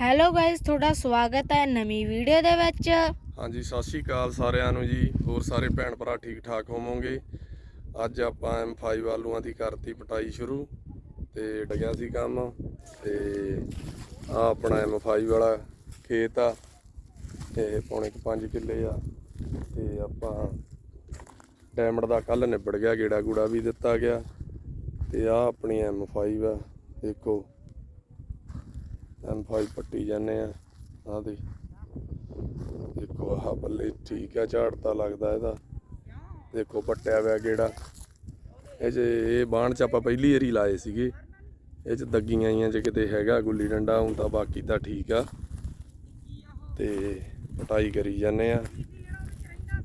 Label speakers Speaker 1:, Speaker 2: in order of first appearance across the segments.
Speaker 1: Hello guys ਤੁਹਾਡਾ ਸਵਾਗਤ ਹੈ ਨਵੀਂ ਵੀਡੀਓ ਦੇ ਵਿੱਚ।
Speaker 2: ਹਾਂਜੀ, ਸਤਿ ਸ਼੍ਰੀ ਅਕਾਲ ਸਾਰਿਆਂ ਨੂੰ ਜੀ। ਹੋਰ ਸਾਰੇ ਭੈਣ ਭਰਾ ਠੀਕ ਠਾਕ ਹੋਵੋਗੇ? ਅੱਜ ਆਪਾਂ M5 ਆਲੂਆਂ ਦੀ ਕਰਤੀ ਪਟਾਈ ਸ਼ੁਰੂ ਤੇ ਡਗਿਆ ਸੀ ਕੰਮ ਤੇ ਆ ਆਪਣਾ M5 ਵਾਲਾ ਖੇਤ ਆ। ਤੇ ਪੌਣੇ ਕੁ 5 ਕਿੱਲੇ ਆ ਤੇ ਆਪਾਂ ਡੈਮਡ ਦਾ ਕੱਲ ਨਿਬੜ ਗਿਆ ਗੇੜਾ ਗੂੜਾ ਵੀ ਦਿੱਤਾ ਗਿਆ ਤੇ ਆ ਆਪਣੀ M5 ਆ। ਦੇਖੋ M5 ਪੱਟੀ ਜਾਂਦੇ ਆ ਆ ਦੇ ਦੇਖੋ ਆਹ ਬੱਲੇ ਠੀਕ ਆ, ਝਾੜਤਾ ਲੱਗਦਾ ਇਹਦਾ। ਦੇਖੋ ਪੱਟਿਆ ਹੋਇਆ ਗੇੜਾ। ਇਹ ਜੇ ਇਹ ਬਾਣ ਚ ਆਪਾਂ ਪਹਿਲੀ ਵਾਰੀ ਲਾਏ ਸੀਗੇ। ਇਹ ਚ ਦੱਗੀਆਂ ਆਈਆਂ ਜੇ ਕਿਤੇ ਹੈਗਾ ਗੁੱਲੀ ਡੰਡਾ, ਹੁਣ ਤਾਂ ਬਾਕੀ ਤਾਂ ਠੀਕ ਆ। ਤੇ ਪਟਾਈ ਕਰੀ ਜਾਂਦੇ ਆ।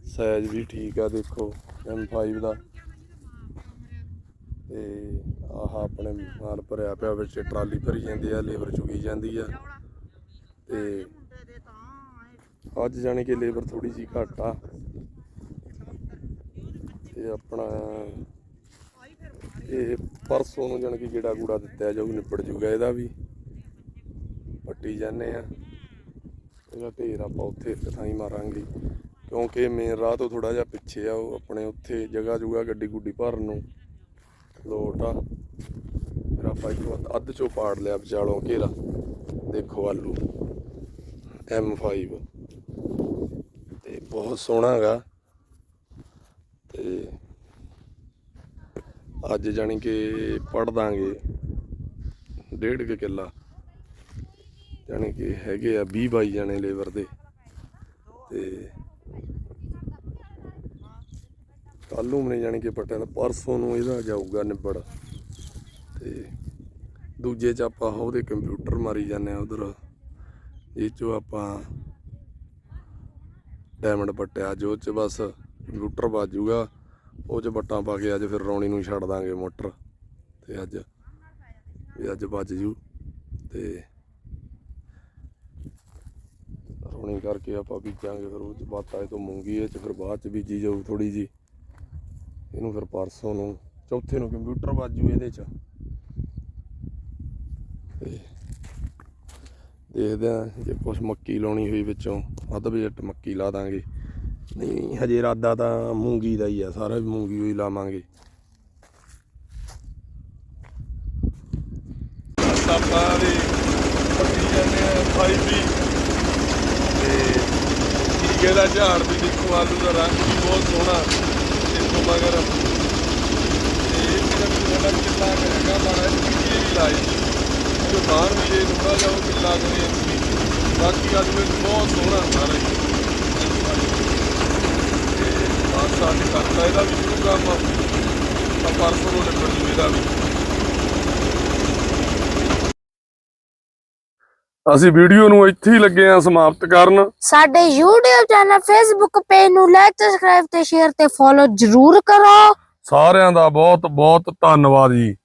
Speaker 2: ਸਾਈਜ਼ ਵੀ ਠੀਕ ਆ ਦੇਖੋ M5 ਦਾ। ਤੇ ਆਹ ਆਪਣੇ ਮਾਲ ਭਰਿਆ ਪਿਆ ਵਿੱਚ, ਟਰਾਲੀ ਭਰੀ ਜਾਂਦੀ ਆ, ਲੇਬਰ ਚੁਗੀ ਜਾਂਦੀ ਆ। ਤੇ ਅੱਜ ਜਾਣੀ ਕਿ ਲੇਬਰ ਥੋੜੀ ਜੀ ਘੱਟ ਆ। ਤੇ ਆਪਣਾ ਇਹ ਪਰਸੋਂ ਨੂੰ ਜਾਣੀ ਕਿ ਜਿਹੜਾ ਗੂੜਾ ਦਿੱਤਾ ਜਾਊ ਨਿਬੜ ਜੂਗਾ ਇਹਦਾ ਵੀ। ਪੱਟੀ ਜਾਂਦੇ ਆ। ਇਹਦਾ ਢੇਰ ਆਪਾਂ ਉੱਥੇ ਇੱਕ ਹੀ ਮਾਰਾਂਗੇ। ਕਿਉਂਕਿ ਮੇਨ ਰਾਹ ਤੋਂ ਥੋੜਾ ਜਿਹਾ ਪਿੱਛੇ ਆ, ਉਹ ਆਪਣੇ ਉੱਥੇ ਜਗ੍ਹਾ ਜੂਗਾ ਗੱਡੀ ਗੁੱਡੀ ਭਰਨ ਨੂੰ। ਲੋਟ ਆ। ਫਿਰ ਆਪਾਂ ਇੱਕ ਅੱਧ- ਅੱਧ ਚੋਂ ਪਾੜ ਲਿਆ ਵਿਚਾਲੋਂ ਘੇਰਾ। ਦੇਖੋ ਆਲੂ। M5 ਤੇ ਬਹੁਤ ਸੋਹਣਾ ਹੈਗਾ ਤੇ ਅੱਜ ਜਾਣੀ ਕਿ ਪੜ ਦਾਂਗੇ ਡੇਢ ਕੁ ਕਿੱਲਾ। ਜਾਣੀ ਕਿ ਹੈਗੇ ਆ 20 22 ਜਣੇ ਲੇਬਰ ਦੇ। ਤੇ ਕੱਲ ਨੂੰ ਮਨੇ ਜਾਣੀ ਕਿ ਪਟਿਆ ਦਾ ਪਰਸੋਂ ਨੂੰ ਇਹਦਾ ਜਾਊਗਾ ਨਿਬੜ। ਤੇ ਦੂਜੇ ਚ ਆਪਾਂ ਉਹਦੇ ਕੰਪਿਊਟਰ ਮਾਰੀ ਜਾਂਦੇ ਆ ਉਧਰ। ਇਹ ਚੋਂ ਆਪਾਂ ਡਾਇਮੰਡ ਪੱਟਿਆ ਜੋ ਚ ਬਸ ਕੰਪਿਊਟਰ ਬਾਜੂਗਾ ਉਹ ਚ ਬੱਟਾਂ ਪਾ ਕੇ ਅੱਜ ਫਿਰ ਰੌਣੀ ਨੂੰ ਛੱਡ ਦਾਂਗੇ ਮੋਟਰ। ਤੇ ਅੱਜ, ਵੀ ਅੱਜ ਵੱਜ ਜੂ। ਤੇ ਰੌਣੀ ਕਰਕੇ ਆਪਾਂ ਬੀਜਾਂਗੇ ਫਿਰ ਉਹ ਚ, ਬਾਤਾਂ ਇਹ ਤੋਂ ਮੂੰਗੀ ਇਹ ਚ, ਫਿਰ ਬਾਅਦ ਚ ਬੀਜੀ ਜਾਊ ਥੋੜੀ ਜੀ ਇਹਨੂੰ ਫਿਰ ਪਰਸੋਂ ਨੂੰ, ਚੌਥੇ ਨੂੰ ਕੰਪਿਊਟਰ ਵੱਜੂ ਇਹਦੇ ਚ। ਤੇ ਦੇਖਦੇ ਆ ਜੇ ਕੁਛ ਮੱਕੀ ਲਾਉਣੀ ਹੋਈ ਵਿੱਚੋਂ, ਅੱਧ ਬਜਟ ਮੱਕੀ ਲਾ ਦਾਂਗੇ। ਨਹੀਂ, ਹਜੇ ਇਰਾਦਾ ਤਾਂ ਮੂੰਗੀ ਦਾ ਹੀ ਆ, ਸਾਰਾ ਵੀ ਮੂੰਗੀ ਹੋਈ ਲਾਵਾਂਗੇ। ਆਪਾਂ ਦੇ ਪੱਟੀ ਜਾਂਦੇ ਆ ਫਾਈ ਵੀ ਤੇ ਟੀਕੇ ਦਾ ਝਾੜ ਵੀ ਦੇਖੋ, ਆਲੂ ਦਾ ਰੰਗ ਵੀ ਬਹੁਤ ਸੋਹਣਾ। ਦੇਖੋ ਮਗਰ। ਤੇ ਇਹ ਜਿਹੜਾ ਸਾਡਾ ਕਿੱਲਾ ਹੈਗਾ ਮਾੜਾ ਜਿਹਾ ਵੀ ਲਾਏ। ਜੋ ਬਾਹਰ ਵੀ ਇਹ ਥੋੜਾ ਜਿਹਾ ਉਹ ਕਿੱਲਾ ਕਰੇ ਬਾਕੀ ਅੱਜ ਵਿੱਚ ਬਹੁਤ ਸੋਹਣਾ ਸਾਰਾ ਹੀ ਤੇ ਬਾਅਦ ਸਾਡੇ ਕਰਦਾ ਇਹਦਾ ਵੀ ਸ਼ੁਰੂ ਕੰਮ ਤਾਂ ਪਰਸੋਂ ਨੂੰ ਨਿਬੜ ਜੂ ਇਹਦਾ ਵੀ। ਅਸੀਂ ਵੀਡੀਓ ਨੂੰ ਇੱਥੇ ਹੀ ਲੱਗੇ ਆ ਸਮਾਪਤ ਕਰਨ।
Speaker 1: ਸਾਡੇ YouTube ਚੈਨਲ Facebook ਪੇਜ ਨੂੰ ਲਾਈਕ ਸਬਸਕ੍ਰਾਈਬ ਤੇ ਸ਼ੇਅਰ ਤੇ ਫੋਲੋ ਜਰੂਰ ਕਰੋ।
Speaker 2: ਸਾਰਿਆਂ ਦਾ ਬਹੁਤ ਬਹੁਤ ਧੰਨਵਾਦ ਜੀ।